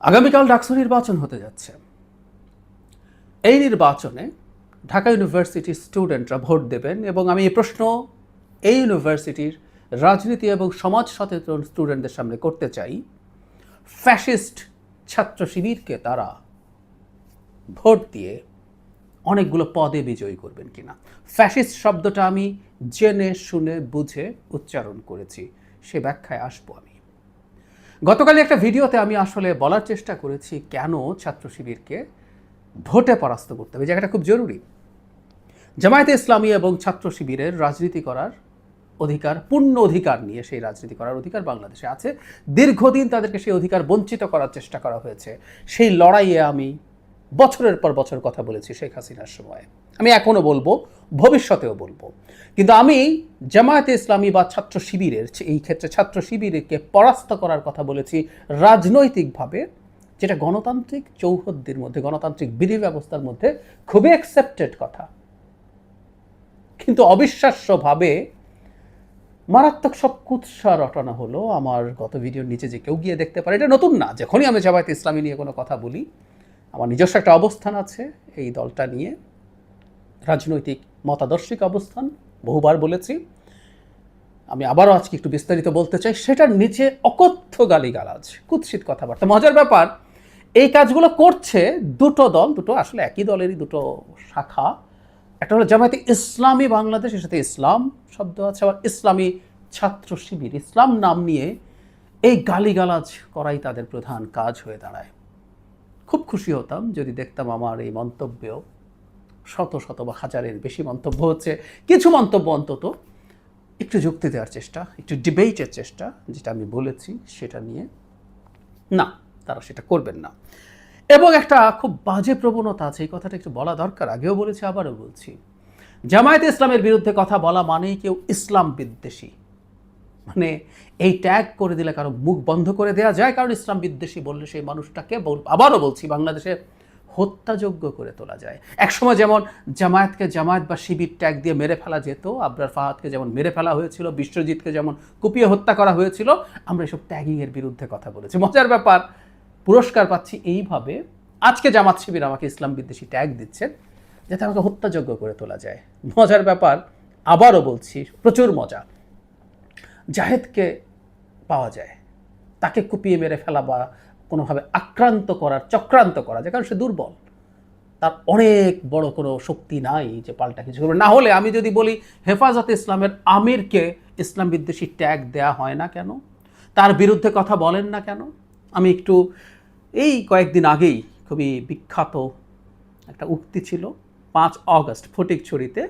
আগামীকাল ডাকসু নির্বাচন হতে যাচ্ছে। এই নির্বাচনে ঢাকা ইউনিভার্সিটির স্টুডেন্টরা ভোট দেবেন এবং আমি এই প্রশ্ন এই ইউনিভার্সিটির রাজনীতি এবং সমাজ সচেতন স্টুডেন্টদের সামনে করতে চাই। ফ্যাসিস্ট ছাত্র শিবিরকে তারা ভোট দিয়ে অনেকগুলো পদে বিজয়ী করবেন কিনা। ফ্যাসিস্ট শব্দটা আমি জেনে শুনে বুঝে উচ্চারণ করেছি। সে ব্যাখ্যায় আসব আমি। গতকালে একটা ভিডিওতে আমি আসলে বলার চেষ্টা করেছি কেন ছাত্র শিবিরকে ভোটে পরাস্ত করতে হবে। জায়গাটা খুব জরুরি। জামায়াতে ইসলামী এবং ছাত্র শিবিরের রাজনীতি করার অধিকার, পূর্ণ অধিকার নিয়ে সেই রাজনীতি করার অধিকার বাংলাদেশে আছে। দীর্ঘদিন তাদেরকে সেই অধিকার বঞ্চিত করার চেষ্টা করা হয়েছে। সেই লড়াইয়ে আমি বছরের পর বছর কথা বলেছি শেখ হাসিনার সময়। আমি এখনও বলব ভবিষ্যতেও বলব। কিন্তু আমি জামায়াতে ইসলামী বা ছাত্র শিবিরের এই ক্ষেত্রে ছাত্র শিবিরকে পরাস্ত করার কথা বলেছি রাজনৈতিকভাবে, যেটা গণতান্ত্রিক চৌহদ্দির মধ্যে, গণতান্ত্রিক বিধি ব্যবস্থার মধ্যে খুবই অ্যাকসেপ্টেড কথা। কিন্তু অবিশ্বাস্যভাবে মারাত্মক সব কুৎসা রটনা হলো আমার গত ভিডিওর নিচে যে কেউ গিয়ে দেখতে পারে। এটা নতুন না, যখনই আমি জামায়াত ইসলামী নিয়ে কোনো কথা বলি, আমার নিজস্ব একটা অবস্থান আছে এই দলটা নিয়ে। রাজনৈতিক মতাদর্শিক অবস্থান, বহুবার বলেছি। আমি আবারও আজকে একটু বিস্তারিত বলতে চাই, সেটার নিচে অকথ্য গালিগালাজ, কুৎসিত কথাবার্তা। মজার ব্যাপার, এই কাজগুলো করছে দুটো দল, দুটো আসলে একই দলেরই দুটো শাখা। একটা হলো জামায়াতে ইসলামী বাংলাদেশ, এর সাথে ইসলাম শব্দ আছে, আবার ইসলামী ছাত্র শিবির। ইসলাম নাম নিয়ে এই গালিগালাজ করাই তাদের প্রধান কাজ হয়ে দাঁড়ায়। খুব খুশি হতাম যদি দেখতাম আমার এই মন্তব্যেও। শত শত বা হাজারের বেশি মন্তব্য হচ্ছে। কিছু মন্তব্য অন্তত একটু যুক্তি দেওয়ার চেষ্টা, একটু ডিবেটের চেষ্টা, যেটা আমি বলেছি, সেটা নিয়ে না, তারা সেটা করবেন না। এবং একটা খুব বাজে প্রবণতা আছে, এই কথাটা একটু বলা দরকার, আগেও বলেছি, আবারও বলছি। জামায়াতে ইসলামের বিরুদ্ধে কথা বলা মানেই কেউ ইসলাম বিদ্বেষী। মানে এই ট্যাগ করে দিলে কারও মুখ বন্ধ করে দেওয়া যায়, কারণ ইসলাম বিদ্বেষী বললে সেই মানুষটাকে আবারও বলছি, বাংলাদেশে হত্যাযোগ্য করে তোলা যায়। একসময় যেমন জামায়াতকে জামায়াত বা শিবির ট্যাগ দিয়ে মেরে ফেলা যেত, আবরার ফাহাদকে যেমন মেরে ফেলা হয়েছিল, বিশ্বজিৎকে যেমন কুপিয়ে হত্যা করা হয়েছিল, আমরা এসব ট্যাগিংয়ের বিরুদ্ধে কথা বলেছি। মজার ব্যাপার, পুরস্কার পাচ্ছি এইভাবে। আজকে জামাত শিবির আমাকে ইসলাম বিদ্বেষী ট্যাগ দিচ্ছেন যাতে আমাকে হত্যাযোগ্য করে তোলা যায়। মজার ব্যাপার, আবারও বলছি, প্রচুর মজা। জাহেদকে পাওয়া যায়। তাকে কুপিয়ে মেরে ফেলা বা কোনোভাবে আক্রান্ত করার, চক্রান্ত করা যায় কারণ সে দুর্বল। তার অনেক বড় কোনো শক্তি নাই যে পাল্টা কিছু করবে। না হলে আমি যদি বলি, হেফাজতে ইসলামের আমিরকে ইসলাম বিদ্বেষী ট্যাগ দেয়া হয় না কেন? তার বিরুদ্ধে কথা বলেন না কেন? আমি একটু, এই কয়েকদিন আগেই খুবই বিখ্যাত একটা উক্তি ছিল, পাঁচ অগস্ট ফটিকছড়িতে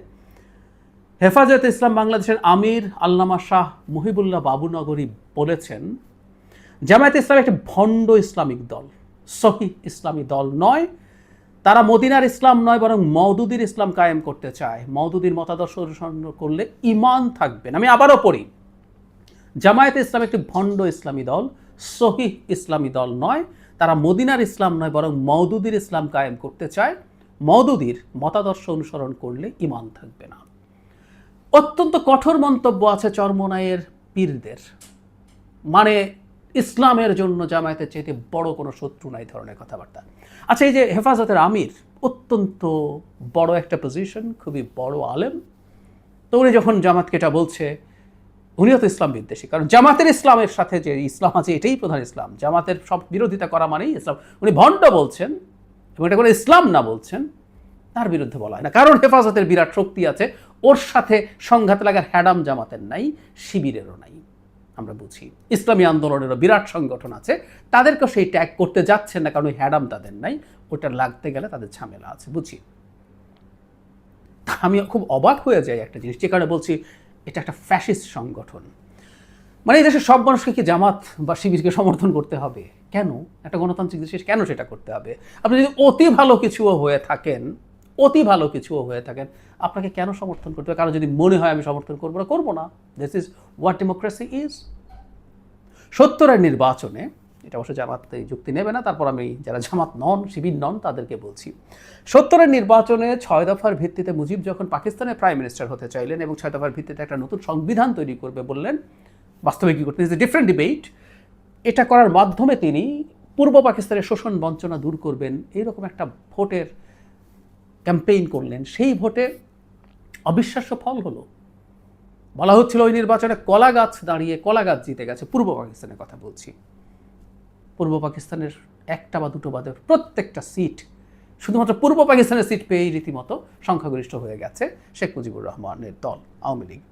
হেফাজতে ইসলাম বাংলাদেশের আমির আল্লামা শাহ মহিবুল্লাহ বাবুনগরী বলেছেন জামায়াত ইসলাম একটি ভণ্ড ইসলামিক দল, সহি ইসলামী দল নয়। তারা মদিনার ইসলাম নয়, বরং মওদুদির ইসলাম কায়েম করতে চায়। মওদুদির মতাদর্শ অনুসরণ করলে ইমান থাকবেন আমি আবারও পড়ি। জামায়াত ইসলাম একটি ভণ্ড ইসলামী দল সহিহ ইসলামী দল নয়। তারা মদিনার ইসলাম নয়, বরং মওদুদির ইসলাম কায়েম করতে চায়। মওদুদির মতাদর্শ অনুসরণ করলে ইমান থাকবে না। অত্যন্ত কঠোর মন্তব্য আছে চরমনায়ের পীরদের। মানে ইসলামের জন্য জামায়াতের চাইতে বড় কোনো শত্রু নাই ধরনের কথাবার্তা। আচ্ছা এই যে হেফাজতের আমির, অত্যন্ত বড় একটা পজিশন খুবই বড় আলেম। তো উনি যখন জামাতকে এটা বলছে, উনিও তো ইসলাম বিদ্বেষী। কারণ জামাতের ইসলামের সাথে যে ইসলাম আছে, এটাই প্রধান ইসলাম। জামাতের সব বিরোধিতা করা মানেই ইসলাম। উনি ভণ্ড বলছেন, এবং এটা কোনো ইসলাম না বলছেন, তার বিরুদ্ধে বলা হয় না। কারণ হেফাজতের বিরাট শক্তি আছে, ওর সাথে সংঘাত লাগার হ্যাডাম জামাতের নাই, শিবিরেরও নাই। আমরা বুঝি। ইসলামী আন্দোলনেরও বিরাট সংগঠন আছে, তাদেরকেও সেই ট্যাগ করতে যাচ্ছেন না, কারণ ওই হ্যাডাম তাদের নাই, ওটা লাগতে গেলে তাদের ঝামেলা আছে, বুঝি? আমি খুব অবাক হয়ে যাই একটা জিনিস, যে কারণে বলছি এটা একটা ফ্যাসিস্ট সংগঠন। মানে এই দেশের সব মানুষকে কি জামাত বা শিবিরকে সমর্থন করতে হবে? কেন? একটা গণতান্ত্রিক দেশে কেন সেটা করতে হবে? আপনি যদি অতি ভালো কিছুও হয়ে থাকেন, অতি ভালো কিছুও হয়ে থাকেন, আপনাকে কেন সমর্থন করতে হবে? কারণ যদি মনে হয় আমি সমর্থন করব না করব না। This is what democracy is সত্তরের নির্বাচনে, এটা অবশ্য জামাত যুক্তি নেবে না, তারপর আমি যারা জামাত নন, শিবির নন, তাদেরকে বলছি। সত্তরের নির্বাচনে ছয় দফার ভিত্তিতে মুজিব যখন পাকিস্তানের প্রাইম মিনিস্টার হতে চাইলেন এবং ছয় দফার ভিত্তিতে একটা নতুন সংবিধান তৈরি করবে বললেন বাস্তবে কী করতে ডিফারেন্ট ডিবেট এটা করার মাধ্যমে তিনি পূর্ব পাকিস্তানের শোষণ বঞ্চনা দূর করবেন এইরকম একটা ভোটের ক্যাম্পেইন করলেন। সেই ভোটে অবিশ্বাস্য ফল হলো বলা হচ্ছিল ওই নির্বাচনে কলা গাছ দাঁড়িয়ে কলা গাছ জিতে গেছে। পূর্ব পাকিস্তানের কথা বলছি। পূর্ব পাকিস্তানের একটা বা দুটো বাদে প্রত্যেকটা সিট, শুধুমাত্র পূর্ব পাকিস্তানের সিট পেয়েই রীতিমতো সংখ্যাগরিষ্ঠ হয়ে গেছে শেখ মুজিবুর রহমানের দল, আওয়ামী লীগ।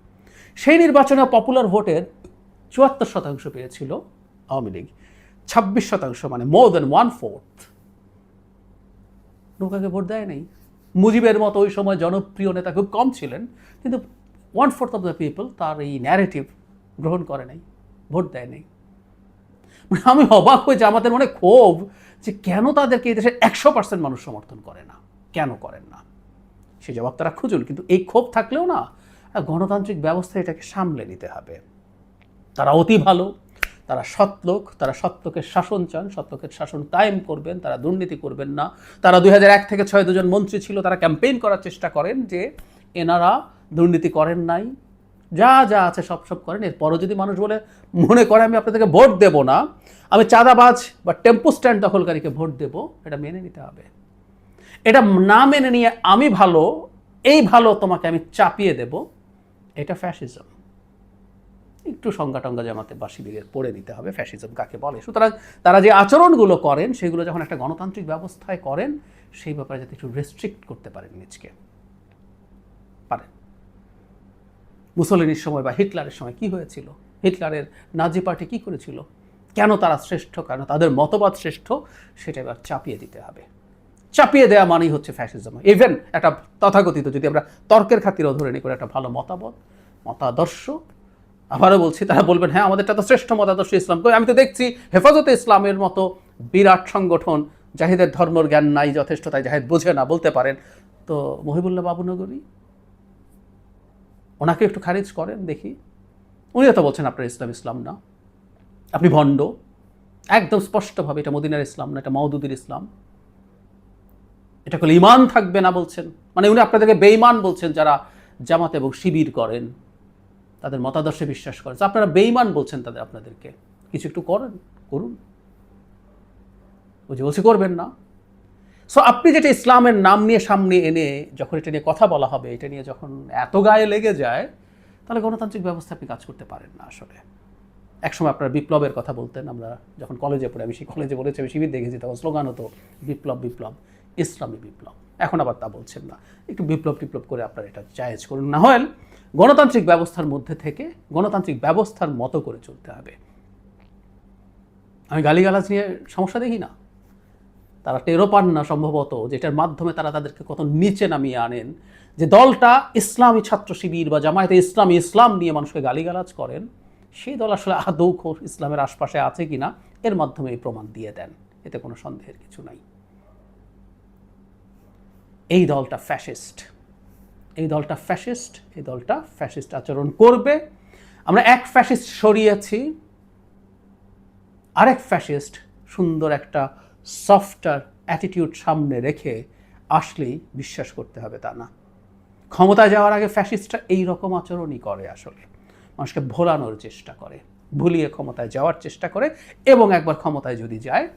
সেই নির্বাচনে পপুলার ভোটের চুয়াত্তর শতাংশ পেয়েছিল আওয়ামী লীগ। ছাব্বিশ শতাংশ মানে মোর দেন ওয়ান ফোর্থ নৌকাকে ভোট দেয় নাই। মুজিবের মতো ওই সময় জনপ্রিয় নেতা খুব কম ছিলেন, কিন্তু one fourth of the people তার এই ন্যারেটিভ গ্রহণ করে নাই, ভোট দেয় নাই। মানে আমি অবাক হয়ে আমাদের মনে ক্ষোভ যে কেন তাদেরকে এই দেশের একশো পার্সেন্ট মানুষ সমর্থন করে না? কেন করেন না? সে জবাব তারা খুঁজুন, কিন্তু এই ক্ষোভ থাকলেও না গণতান্ত্রিক ব্যবস্থা এটাকে সামলে নিতে হবে। তারা অতি ভালো, তারা সৎলোক তারা সত্যকের শাসন চান সত্যকের শাসন কায়েম করবেন, তারা দুর্নীতি করবেন না। তারা দুই থেকে ছয় দুজন মন্ত্রী ছিল, তারা ক্যাম্পেইন করার চেষ্টা করেন যে এনারা দুর্নীতি করেন নাই। যা যা আছে সব সব করেন। এরপরও যদি মানুষ বলে, মনে করে আমি আপনাদেরকে ভোট দেব না, আমি চাঁদাবাজ বা টেম্পো স্ট্যান্ড দখলকারীকে ভোট দেব, এটা মেনে নিতে হবে। এটা না মেনে নিয়ে আমি ভালো, এই ভালো তোমাকে আমি চাপিয়ে দেব, এটা ফ্যাসিজম একটু সংজ্ঞা টঙ্গা জামাতে বা শিবিরের পড়ে নিতে হবে ফ্যাসিজম কাকে বলে? সুতরাং তারা যে আচরণগুলো করেন, সেগুলো যখন একটা গণতান্ত্রিক ব্যবস্থায় করেন, সেই ব্যাপারে যাতে একটু রেস্ট্রিক্ট করতে পারেন নিজকে। পারেন। মুসলিনের সময় বা হিটলারের সময় কি হয়েছিল? হিটলারের নাজি পার্টি কি করেছিল? কেন তারা শ্রেষ্ঠ? কেন তাদের মতবাদ শ্রেষ্ঠ? সেটা এবার চাপিয়ে দিতে হবে। চাপিয়ে দেওয়া মানেই হচ্ছে ফ্যাসিজম ইভেন একটা তথাকথিত যদি আমরা তর্কের খাতিরেও ধরে নিই করে একটা ভালো মতামত, মতাদর্শ, আবারও বলছি, তারা বলবেন হ্যাঁ আমাদেরটা তো শ্রেষ্ঠ মতাদর্শ ইসলাম। কই, আমি তো দেখছি হেফাজতে ইসলামের মতো বিরাট সংগঠন, জাহিদের ধর্মর জ্ঞান নাই যথেষ্ট, তাই জাহিদ বোঝে না, বলতে পারেন। তো মহিবুল্লাহ বাবুনগরী ওনাকে একটু খারিজ করেন, দেখি। উনিও তো বলছেন, আপনার ইসলাম ইসলাম না। আপনি ভণ্ড। একদম স্পষ্টভাবে, এটা মদিনার ইসলাম না, এটা মাউদুদির ইসলাম। এটা করলে ইমান থাকবে না, বলছেন। মানে উনি আপনাদেরকে বেঈমান বলছেন, যারা জামাত এবং শিবির করেন। তাদের মতাদর্শে বিশ্বাস করেন। আপনারা বেইমান বলছেন তাদের, আপনাদেরকে। কিছু একটু করেন, করুন। ওই যে বলছি, করবেন না। সো আপনি যেটা ইসলামের নাম নিয়ে সামনে এনে যখন এটা নিয়ে কথা বলা হবে, এটা নিয়ে যখন এত গায়ে লেগে যায়, তাহলে গণতান্ত্রিক ব্যবস্থা আপনি কাজ করতে পারেন না আসলে। একসময় আপনারা বিপ্লবের কথা বলতেন, আমরা যখন কলেজে পড়ে, আমি সেই কলেজে বলেছি আমি শিবির দেখেছি, তখন স্লোগান হতো, বিপ্লব বিপ্লব, ইসলামী বিপ্লব। এখন আবার তা বলছেন না। একটু বিপ্লব, টিপ্লব করে আপনারা এটা জায়েজ করুন। না হয় গণতান্ত্রিক ব্যবস্থার মধ্যে থেকে গণতান্ত্রিক ব্যবস্থার মতো করে চলতে হবে। আমি গালিগালাজ নিয়ে সমস্যা দেখি না। তারা টেরো পান না সম্ভবত যেটার মাধ্যমে তারা তাদেরকে কত নিচে নামিয়ে আনেন, যে দলটা ইসলামী ছাত্র শিবির বা জামায়াতে ইসলামী ইসলাম নিয়ে মানুষকে গালিগালাজ করেন, সেই দল আসলে আদৌ ইসলামের আশপাশে আছে কিনা, এর মাধ্যমে এই প্রমাণ দিয়ে দেন। এতে কোনো সন্দেহের কিছু নাই। এই দলটা ফ্যাসিস্ট। এই দলটা ফ্যাসিস্ট, এই দলটা ফ্যাসিস্ট আচরণ করবে। আমরা এক ফ্যাসিস্ট সরিয়েছি, আরেক ফ্যাসিস্ট সুন্দর একটা সফটার অ্যাটিটিউড সামনে রেখে আসলেই বিশ্বাস করতে হবে তা না। ক্ষমতায় যাওয়ার আগে ফ্যাসিস্টরা এই রকম আচরণই করে আসলে। মানুষকে ভোলানোর চেষ্টা করে, ভুলিয়ে ক্ষমতায় যাওয়ার চেষ্টা করে এবং একবার ক্ষমতায় যদি যায়,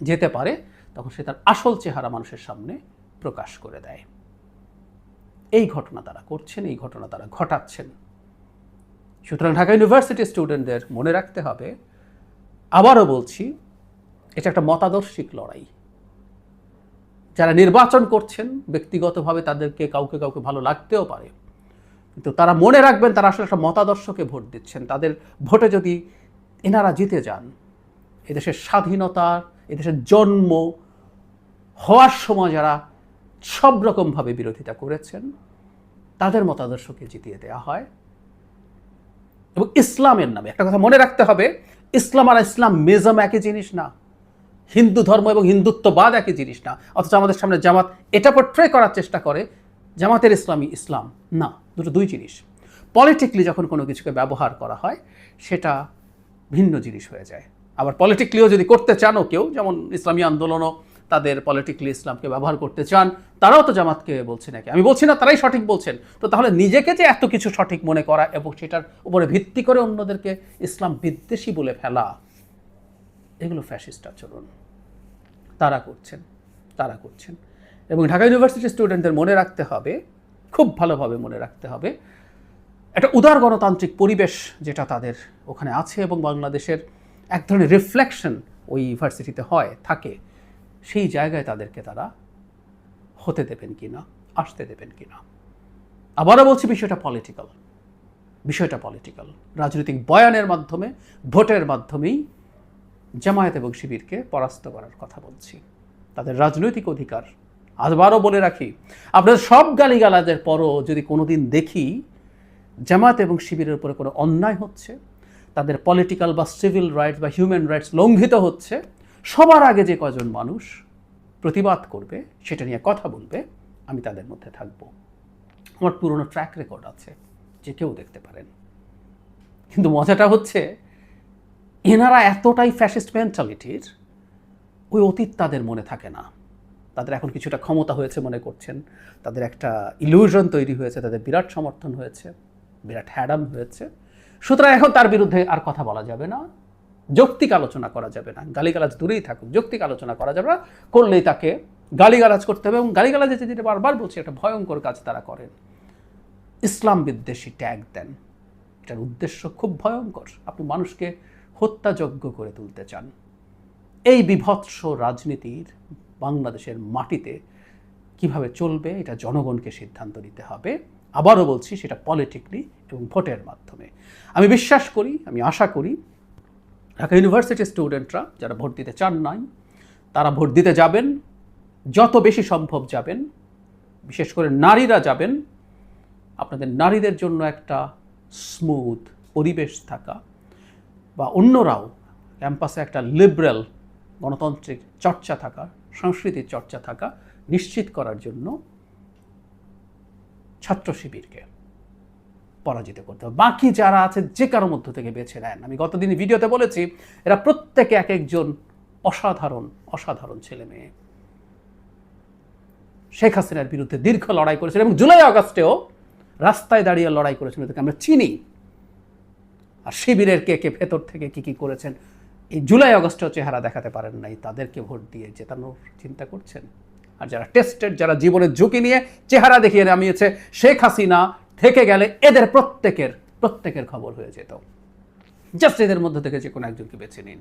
যেতে পারে, তখন সে তার আসল চেহারা মানুষের সামনে প্রকাশ করে দেয়। এই ঘটনা তারা করছেন, এই ঘটনা তারা ঘটাচ্ছেন। সুতরাং ঢাকা ইউনিভার্সিটির স্টুডেন্টদের মনে রাখতে হবে, আবারও বলছি এটা একটা মতাদর্শিক লড়াই। যারা নির্বাচন করছেন, ব্যক্তিগতভাবে তাদেরকে কাউকে কাউকে ভালো লাগতেও পারে। কিন্তু তারা মনে রাখবেন, তারা আসলে একটা মতাদর্শকে ভোট দিচ্ছেন। তাদের ভোটে যদি এনারা জিতে যান, এদেশের স্বাধীনতার এদেশের জন্ম হওয়ার সময় যারা সব রকমভাবে বিরোধিতা করেছেন, তাদের মতাদর্শকে জিতিয়ে দেওয়া হয়। এবং ইসলামের নামে, একটা কথা মনে রাখতে হবে, ইসলাম আর ইসলাম মেজম একই জিনিস না। হিন্দু ধর্ম এবং হিন্দুত্ববাদ একই জিনিস না। অথচ আমাদের সামনে জামাত এটা পোট্রে করার চেষ্টা করে, জামাতের ইসলামী ইসলাম না, দুটো দুই জিনিস। পলিটিক্যালি যখন কোনো কিছুকে ব্যবহার করা হয়, সেটা ভিন্ন জিনিস হয়ে যায়। আবার পলিটিক্যালিও যদি করতে চানও কেউ, যেমন ইসলামী আন্দোলনও তাদের পলিটিক্যালি ইসলামকে ব্যবহার করতে চান, তারাও তো জামাতকে বলছে নাকি? আমি বলছি না, তারাই সঠিক বলছেন। তো তাহলে নিজেকে যে এত কিছু সঠিক মনে করা এবং সেটার উপরে ভিত্তি করে অন্যদেরকে ইসলাম বিদ্বেষী বলে ফেলা এগুলো ফ্যাসিস্ট আচরণ তারা করছেন তারা করছেন। এবং ঢাকা ইউনিভার্সিটির স্টুডেন্টদের মনে রাখতে হবে, খুব ভালোভাবে মনে রাখতে হবে, একটা উদার গণতান্ত্রিক পরিবেশ যেটা তাদের ওখানে আছে এবং বাংলাদেশের এক ধরনের রিফ্লেকশন ওই ইউনিভার্সিটিতে হয়, থাকে, সেই জায়গায় তাদেরকে তারা হতে দেবেন কি না আসতে দেবেন কি না আবারও বলছি, বিষয়টা পলিটিক্যাল বিষয়টা পলিটিক্যাল রাজনৈতিক বয়ানের মাধ্যমে, ভোটের মাধ্যমেই জামায়াত এবং শিবিরকে পরাস্ত করার কথা বলছি। তাদের রাজনৈতিক অধিকার আজবারও বলে রাখি। আপনাদের সব গালিগালাদের পরও যদি কোনোদিন দেখি জামায়াত এবং শিবিরের উপরে কোনো অন্যায় হচ্ছে, তাদের পলিটিক্যাল বা সিভিল রাইটস বা হিউম্যান রাইটস লঙ্ঘিত হচ্ছে, সবার আগে যে কজন মানুষ প্রতিবাদ করবে সেটা নিয়ে কথা বলবে, আমি তাদের মধ্যে থাকব। আমার পুরনো ট্র্যাক রেকর্ড আছে, যে কেউ দেখতে পারেন। কিন্তু মজাটা হচ্ছে এনারা এতটাই ফ্যাসিস্ট মেন্টালিটির ওই অতীত তাদের মনে থাকে না। তাদের এখন কিছুটা ক্ষমতা হয়েছে মনে করছেন। তাদের একটা ইলিউশন তৈরি হয়েছে, তাদের বিরাট সমর্থন হয়েছে, বিরাট হ্যাডাম হয়েছে। সুতরাং এখন তার বিরুদ্ধে আর কথা বলা যাবে না। যৌক্তিক আলোচনা করা যাবে না। গালিগালাজ দূরেই থাকুক, যৌক্তিক আলোচনা করা যাবে না। করলেই তাকে গালিগালাজ করতে হবে এবং গালিগালাজ গালিগালাজে যেটা বারবার বলছি, একটা ভয়ঙ্কর কাজ তারা করেন। ইসলাম বিদ্বেষী ট্যাগ দেন। এটার উদ্দেশ্য খুব ভয়ঙ্কর। আপনি মানুষকে হত্যাযজ্ঞ করে তুলতে চান। এই বিভৎস রাজনীতির বাংলাদেশের মাটিতে কীভাবে চলবে এটা জনগণকে সিদ্ধান্ত নিতে হবে, আবারও বলছি সেটা পলিটিকলি এবং ভোটের মাধ্যমে। আমি বিশ্বাস করি, আমি আশা করি, ঢাকা ইউনিভার্সিটির স্টুডেন্টরা যারা ভোট দিতে চান নাই, তারা ভোট দিতে যাবেন, যত বেশি সম্ভব যাবেন, বিশেষ করে নারীরা যাবেন, আপনাদের নারীদের জন্য একটা স্মুথ পরিবেশ থাকা বা অন্যরাও ক্যাম্পাসে একটা লিবারেল গণতান্ত্রিক চর্চা থাকা সংস্কৃতির চর্চা থাকা নিশ্চিত করার জন্য ছাত্র শিবিরকে পরাজিত করতে হবে। বাকি যারা আছে যে কারও মধ্য থেকে বেছে নেন। আমি গতদিন ভিডিওতে বলেছি, এরা প্রত্যেকে এক একজন অসাধারণ অসাধারণ ছেলে মেয়ে। শেখ হাসিনার বিরুদ্ধে দীর্ঘ লড়াই করেছেন এবং জুলাই আগস্টেও রাস্তায় দাঁড়িয়ে লড়াই করেছেন। এদেরকে আমরা চিনি। আর শিবিরের কে কে ভেতর থেকে কি কি করেছেন, এই জুলাই অগস্টেও চেহারা দেখাতে পারেন নাই, তাদেরকে ভোট দিয়ে জেতানোর চিন্তা করছেন? আর যারা টেস্টেড, যারা জীবনের ঝুঁকি নিয়ে চেহারা দেখিয়ে নামিয়েছে, শেখ হাসিনা থেকে গেলে এদের প্রত্যেকের প্রত্যেকের খবর হয়ে যেত। জাস্ট এদের মধ্যে থেকে যে কোনো একজনকে বেছে নিন।